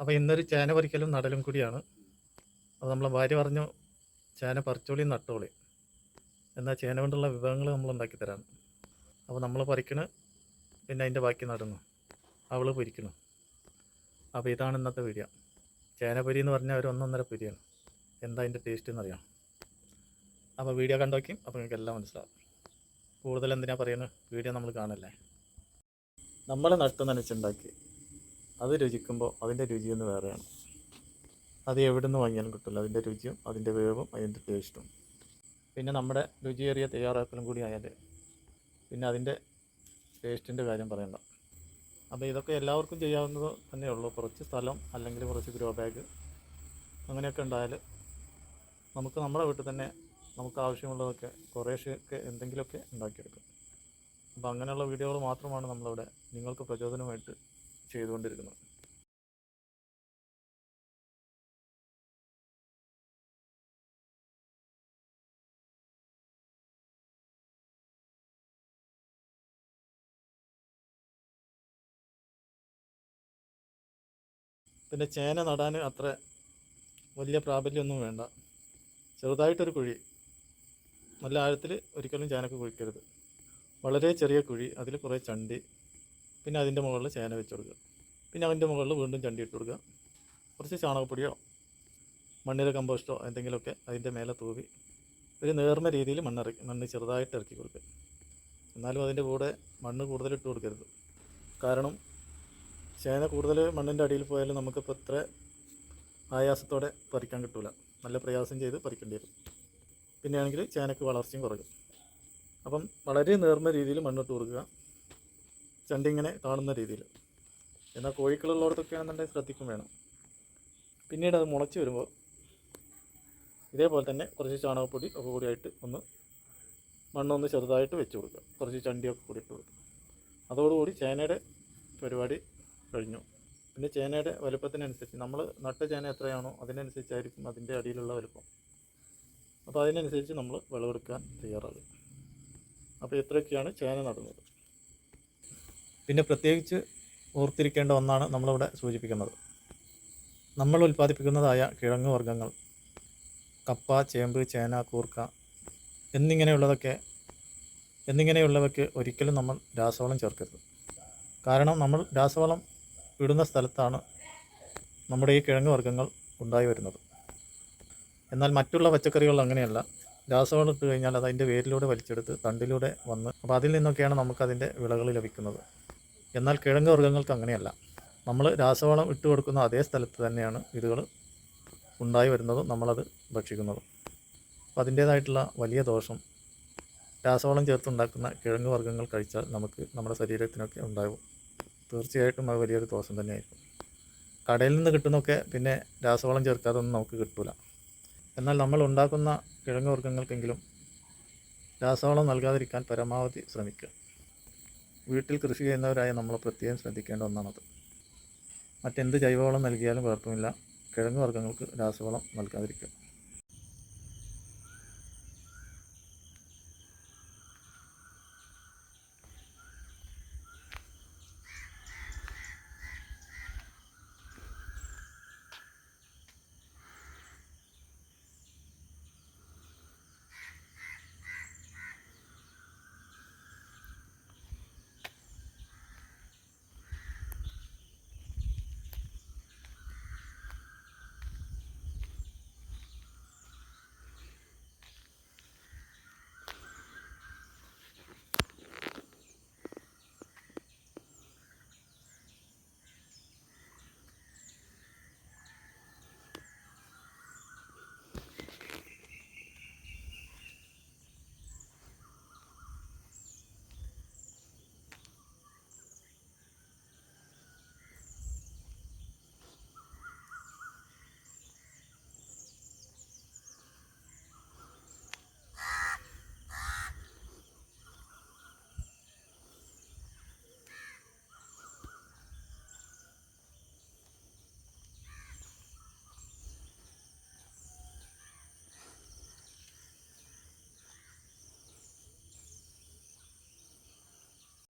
അപ്പോൾ ഇന്നൊരു ചേന പറിക്കലും നടലും കൂടിയാണ്. അപ്പോൾ നമ്മളെ ഭാര്യ പറഞ്ഞു ചേന പറിച്ചോളി നട്ടോളി. എന്നാൽ ചേന കൊണ്ടുള്ള വിഭവങ്ങൾ നമ്മൾ ഉണ്ടാക്കി തരാം അപ്പോൾ നമ്മൾ പറിക്കണ് പിന്നെ അതിന്റെ ബാക്കി നടുന്നു. അവൾ പൊരിക്കണം. അപ്പോൾ ഇതാണ് ഇന്നത്തെ വീഡിയോ. ചേനപ്പൊരി എന്ന് പറഞ്ഞാൽ ഒരു ഒന്നൊന്നര പൊരിയാണ്. എന്താ അതിന്റെ ടേസ്റ്റ് എന്നറിയാം അപ്പോൾ വീഡിയോ കണ്ടോക്കി അപ്പോൾ നിങ്ങൾക്ക് എല്ലാം മനസ്സിലാവും. കൂടുതൽ എന്തിനാണ് പറയുന്നത്? വീഡിയോ നമ്മൾ കാണല്ലേ? നമ്മൾ നട്ട് നനച്ചുണ്ടാക്കി അത് രുചിക്കുമ്പോൾ അതിന്റെ രുചിയൊന്ന് വേറെയാണ്. അത് എവിടെ നിന്ന് വാങ്ങിയാലും കിട്ടില്ല. അതിന്റെ രുചിയും അതിന്റെ വേവും അതിന്റെ ടേസ്റ്റും. പിന്നെ നമ്മുടെ രുചിയേറിയ തയ്യാറാക്കലും കൂടി ആയാൽ പിന്നെ അതിന്റെ ടേസ്റ്റിന്റെ കാര്യം പറയണ്ട. അപ്പോൾ ഇതൊക്കെ എല്ലാവർക്കും ചെയ്യാവുന്നത് തന്നെയുള്ളൂ കുറച്ച് സ്ഥലം അല്ലെങ്കിൽ കുറച്ച് ഗ്രോ ബാഗ് അങ്ങനെയൊക്കെ ഉണ്ടായാൽ നമുക്ക് നമ്മുടെ വീട്ടിൽ തന്നെ നമുക്ക് ആവശ്യമുള്ളതൊക്കെ കുറേശ്ശെയൊക്കെ എന്തെങ്കിലുമൊക്കെ ഉണ്ടാക്കിയെടുക്കും. അപ്പോൾ അങ്ങനെയുള്ള വീഡിയോകൾ മാത്രമാണ് നമ്മളിവിടെ നിങ്ങൾക്ക് പ്രചോദനമായിട്ട് ചെയ്തുകൊണ്ടിരിക്കുന്നത് പിന്നെ ചേന നടാൻ അത്ര വലിയ പ്രാബല്യമൊന്നും വേണ്ട. ചെറുതായിട്ടൊരു കുഴി. നല്ല ആഴത്തിൽ ഒരിക്കലും ചേനക്ക് കുഴിക്കരുത്. വളരെ ചെറിയ കുഴി അതിൽ കുറേ ചണ്ടി പിന്നെ അതിന്റെ മുകളിൽ ചേന വെച്ച് കൊടുക്കുക. പിന്നെ അതിന്റെ മുകളിൽ വീണ്ടും ചണ്ടി ഇട്ട് കൊടുക്കുക. കുറച്ച് ചാണകപ്പൊടിയോ മണ്ണിര കമ്പോസ്റ്റോ എന്തെങ്കിലുമൊക്കെ അതിന്റെ മേലെ തൂവി ഒരു നേർന്ന രീതിയിൽ മണ്ണിറക്കി മണ്ണ് ചെറുതായിട്ട് ഇറക്കി കൊടുക്കുക. എന്നാലും അതിന്റെ കൂടെ മണ്ണ് കൂടുതൽ ഇട്ട് കൊടുക്കരുത്. കാരണം ചേന കൂടുതൽ മണ്ണിന്റെ അടിയിൽ പോയാലും നമുക്കിപ്പോൾ ഇത്ര ആയാസത്തോടെ പറിക്കാൻ കിട്ടില്ല നല്ല പ്രയാസം ചെയ്ത് പറിക്കേണ്ടി വരും. പിന്നെയാണെങ്കിൽ ചേനക്ക് വളർച്ചയും കുറയും. അപ്പം വളരെ നേർന്ന രീതിയിൽ മണ്ണിട്ട് കൊടുക്കുക. ചണ്ടിങ്ങനെ കാണുന്ന രീതിയിൽ. എന്നാൽ കോഴിക്കളുള്ളവർക്കൊക്കെ ആണെന്നുണ്ടെങ്കിൽ ശ്രദ്ധിക്കും വേണം. പിന്നീട് അത് മുളച്ച് വരുമ്പോൾ ഇതേപോലെ തന്നെ കുറച്ച് ചാണകപ്പൊടി ഒക്കെ കൂടിയായിട്ട് ഒന്ന് മണ്ണൊന്ന് ചെറുതായിട്ട് വെച്ച് കൊടുക്കുക. കുറച്ച് ചണ്ടിയൊക്കെ കൂടി ഇട്ട് കൊടുക്കുക. അതോടുകൂടി ചേനയുടെ പരിപാടി കഴിഞ്ഞു. പിന്നെ ചേനയുടെ വലുപ്പത്തിനനുസരിച്ച് നമ്മൾ നട്ട ചേന എത്രയാണോ അതിനനുസരിച്ചായിരിക്കും അതിന്റെ അടിയിലുള്ള വലുപ്പം. അപ്പോൾ അതിനനുസരിച്ച് നമ്മൾ വിളവെടുക്കാൻ തയ്യാറാകും. അപ്പോൾ ഇത്രയൊക്കെയാണ് ചേന നടുന്നത്. പിന്നെ പ്രത്യേകിച്ച് ഓർത്തിരിക്കേണ്ട ഒന്നാണ് നമ്മളിവിടെ സൂചിപ്പിക്കുന്നത്. നമ്മൾ ഉൽപ്പാദിപ്പിക്കുന്നതായ കിഴങ്ങ് വർഗങ്ങൾ കപ്പ ചേമ്പ് ചേന കൂർക്ക എന്നിങ്ങനെയുള്ളതൊക്കെ എന്നിങ്ങനെയുള്ളവയ്ക്ക് ഒരിക്കലും നമ്മൾ രാസവളം ചേർക്കരുത്. കാരണം നമ്മൾ രാസവളം ഇടുന്ന സ്ഥലത്താണ് നമ്മുടെ ഈ കിഴങ്ങ് വർഗങ്ങൾ ഉണ്ടായി വരുന്നത്. എന്നാൽ മറ്റുള്ള പച്ചക്കറികൾ അങ്ങനെയല്ല. രാസവളം ഇട്ട് കഴിഞ്ഞാൽ അത് അതിന്റെ വേരിലൂടെ വലിച്ചെടുത്ത് തണ്ടിലൂടെ വന്ന് അപ്പോൾ അതിൽ നിന്നൊക്കെയാണ് നമുക്കതിന്റെ വിളകൾ ലഭിക്കുന്നത്. എന്നാൽ കിഴങ്ങ് വർഗങ്ങൾക്ക് അങ്ങനെയല്ല. നമ്മൾ രാസവളം ഇട്ട് കൊടുക്കുന്ന അതേ സ്ഥലത്ത് തന്നെയാണ് ഇതുകൾ ഉണ്ടായി വരുന്നതും നമ്മളത് ഭക്ഷിക്കുന്നതും. അപ്പോൾ അതിന്റേതായിട്ടുള്ള വലിയ ദോഷം രാസവളം ചേർത്തുണ്ടാക്കുന്ന കിഴങ്ങ് വർഗങ്ങൾ കഴിച്ചാൽ നമുക്ക് നമ്മുടെ ശരീരത്തിനൊക്കെ ഉണ്ടാകും തീർച്ചയായിട്ടും അത് വലിയൊരു ദോഷം തന്നെയായിരിക്കും. കടയിൽ നിന്ന് കിട്ടുന്നൊക്കെ പിന്നെ രാസവളം ചേർക്കാതെ ഒന്നും നമുക്ക് കിട്ടില്ല എന്നാൽ നമ്മൾ ഉണ്ടാക്കുന്ന കിഴങ്ങ് വർഗങ്ങൾക്കെങ്കിലും രാസവളം നൽകാതിരിക്കാൻ പരമാവധി ശ്രമിക്കുക. വീട്ടിൽ കൃഷി ചെയ്യുന്നവരായ നമ്മൾ പ്രത്യേകം ശ്രദ്ധിക്കേണ്ട ഒന്നാണത്. മറ്റെന്ത് ജൈവവളം നൽകിയാലും കുഴപ്പമില്ല. കിഴങ്ങ് വർഗങ്ങൾക്ക് രാസവളം നൽകാതിരിക്കുക.